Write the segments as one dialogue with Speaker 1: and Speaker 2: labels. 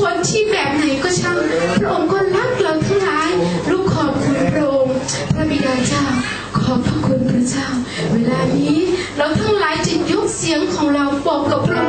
Speaker 1: คนที่แบบไหนก็ช่างพระองค์ก็รักเราทั้งหลายลูกขอบคุณพระองค์พระบิดาเจ้า ขอบพระคุณพระเจ้า เวลานี้เราทั้งหลายจะยกเสียงของเราบอกกับพระ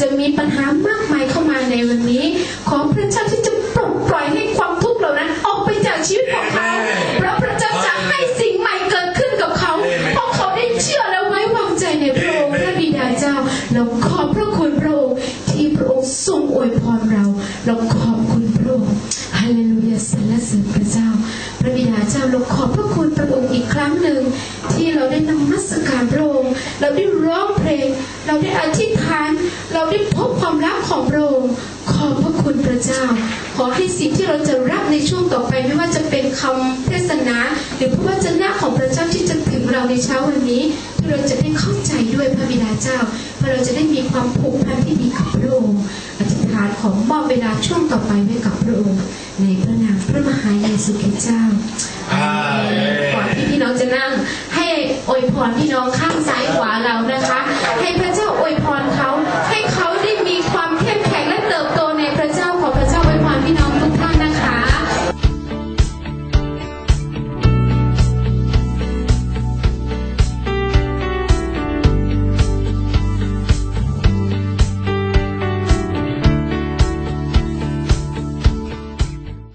Speaker 1: จะมีปัญหามากมาย รักของพระองค์ขอบพระคุณพระเจ้า ขอให้สิ่งที่เราจะรับในช่วงต่อไปไม่ว่าจะเป็นคำเทศนาหรือพระวจนะของพระเจ้าที่จะถึงเราในเช้าวันนี้ที่เราจะได้เข้าใจด้วยพระบิดาเจ้าเพื่อเราจะได้มีความผูกพันที่ดีกับพระองค์อธิษฐานของมอบเวลาช่วงต่อไปไว้กับพระองค์ในพระนามพระมหาเยซูคริสต์เจ้า
Speaker 2: อาเมน
Speaker 1: ก่อนที่พี่น้องจะนั่ง ให้อวยพรพี่น้องข้างซ้ายขวาเรานะคะ ให้พระเจ้าอวยพรเขา